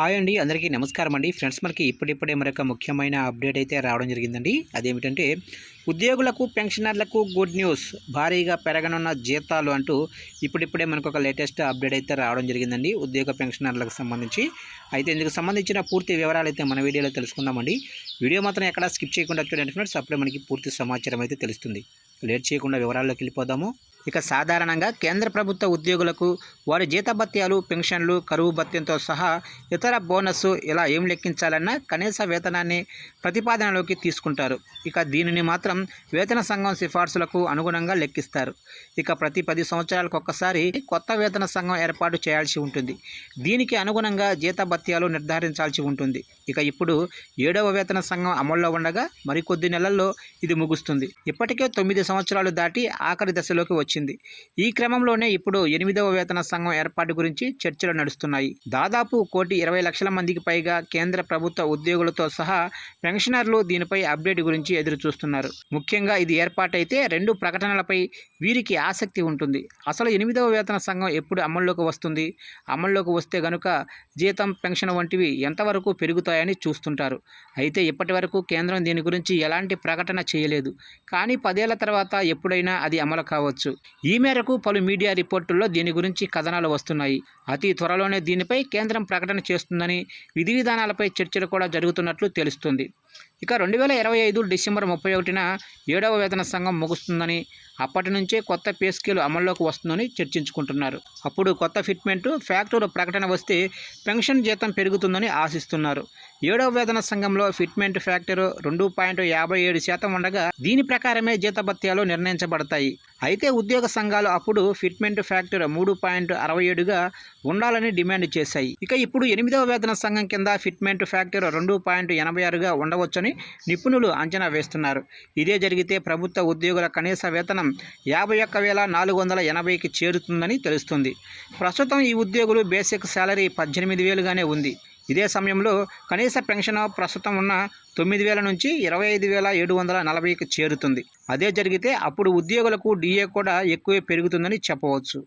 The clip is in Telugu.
హాయ్ అండి అందరికీ నమస్కారం అండి. ఫ్రెండ్స్ మనకి ఇప్పుడిప్పుడే మరొక ముఖ్యమైన అప్డేట్ అయితే రావడం జరిగిందండి. అదేమిటంటే ఉద్యోగులకు పెన్షనర్లకు గుడ్ న్యూస్. భారీగా పెరగనున్న జీతాలు అంటూ ఇప్పుడిప్పుడే మనకు ఒక లేటెస్ట్ అప్డేట్ అయితే రావడం జరిగిందండి ఉద్యోగ పెన్షనర్లకు సంబంధించి. అయితే ఇందుకు సంబంధించిన పూర్తి వివరాలు అయితే మన వీడియోలో తెలుసుకుందామండి. వీడియో మాత్రం ఎక్కడ స్కిప్ చేయకుండా చూడండి ఫ్రెండ్స్. అప్పుడే మనకి పూర్తి సమాచారం అయితే తెలుస్తుంది. లేట్ చేయకుండా వివరాల్లోకి వెళ్ళిపోదాము. ఇక సాధారణంగా కేంద్ర ప్రభుత్వ ఉద్యోగులకు వారి జీతభత్యాలు పెన్షన్లు కరువు భత్యంతో సహా ఇతర బోనస్ ఇలా ఏం లెక్కించాలన్నా కనీస వేతనాన్ని ప్రతిపాదనలోకి తీసుకుంటారు. ఇక దీనిని మాత్రం వేతన సంఘం సిఫార్సులకు అనుగుణంగా లెక్కిస్తారు. ఇక ప్రతి పది సంవత్సరాలకు ఒక్కసారి కొత్త వేతన సంఘం ఏర్పాటు చేయాల్సి ఉంటుంది. దీనికి అనుగుణంగా జీతభత్యాలు నిర్ధారించాల్సి ఉంటుంది. ఇక ఇప్పుడు ఏడవ వేతన సంఘం అమల్లో ఉండగా మరికొద్ది నెలల్లో ఇది ముగుస్తుంది. ఇప్పటికే తొమ్మిది సంవత్సరాలు దాటి ఆఖరి దశలోకి వచ్చింది. ఈ క్రమంలోనే ఇప్పుడు ఎనిమిదవ వేతన సంఘం ఏర్పాటు గురించి చర్చలు నడుస్తున్నాయి. దాదాపు కోటి ఇరవై లక్షల మందికి పైగా కేంద్ర ప్రభుత్వ ఉద్యోగులతో సహా పెన్షనర్లు దీనిపై అప్డేట్ గురించి ఎదురు చూస్తున్నారు ముఖ్యంగా ఇది ఏర్పాటైతే రెండు ప్రకటనలపై వీరికి ఆసక్తి ఉంటుంది. అసలు ఎనిమిదవ వేతన సంఘం ఎప్పుడు అమల్లోకి వస్తుంది? అమల్లోకి వస్తే గనుక జీతం పెన్షన్ వంటివి ఎంతవరకు పెరుగుతాయని చూస్తుంటారు. అయితే ఇప్పటి వరకు కేంద్రం దీని గురించి ఎలాంటి ప్రకటన చేయలేదు. కానీ పదేళ్ళ తర్వాత ఎప్పుడైనా అది అమలు కావచ్చు. ఈ మేరకు పలు మీడియా రిపోర్టుల్లో దీని గురించి కథనాలు వస్తున్నాయి. అతి త్వరలోనే దీనిపై కేంద్రం ప్రకటన చేస్తుందని విధి విధానాలపై చర్చలు కూడా జరుగుతున్నట్లు తెలుస్తుంది. ఇక రెండు వేల ఇరవై ఐదు డిసెంబర్ ముప్పై ఒకటిన ఏడవ వేతన సంఘం ముగుస్తుందని అప్పటి నుంచే కొత్త పే స్కేల్ అమల్లోకి వస్తుందని చర్చించుకుంటున్నారు. అప్పుడు కొత్త ఫిట్మెంట్ ఫ్యాక్టరీ ప్రకటన వస్తే పెన్షన్ జీతం పెరుగుతుందని ఆశిస్తున్నారు. ఏడవ వేతన సంఘంలో ఫిట్మెంట్ ఫ్యాక్టర్ రెండు పాయింట్ యాభై ఏడు శాతం ఉండగా దీని ప్రకారమే జీతభత్యాలు నిర్ణయించబడతాయి. అయితే ఉద్యోగ సంఘాలు అప్పుడు ఫిట్మెంట్ ఫ్యాక్టర్ మూడు పాయింట్ అరవై ఏడుగా ఉండాలని డిమాండ్ చేశాయి. ఇక ఇప్పుడు ఎనిమిదవ వేతన సంఘం కింద ఫిట్మెంట్ ఫ్యాక్టర్ రెండు పాయింట్ ఎనభై ఆరుగా ఉండవచ్చని నిపుణులు అంచనా వేస్తున్నారు. ఇదే జరిగితే ప్రభుత్వ ఉద్యోగుల కనీస వేతనం యాభై ఒక్క వేల నాలుగు వందల ఎనభైకి చేరుతుందని తెలుస్తుంది. ప్రస్తుతం ఈ ఉద్యోగులు బేసిక్ శాలరీ పద్దెనిమిది వేలుగానే ఉంది. ఇదే సమయంలో కనీస పెన్షన్ ప్రస్తుతం ఉన్న తొమ్మిది వేల నుంచి ఇరవై ఐదు వేల ఏడు వందల నలభైకి చేరుతుంది. అదే జరిగితే అప్పుడు ఉద్యోగులకు డిఏ కూడా ఎక్కువే పెరుగుతుందని చెప్పవచ్చు.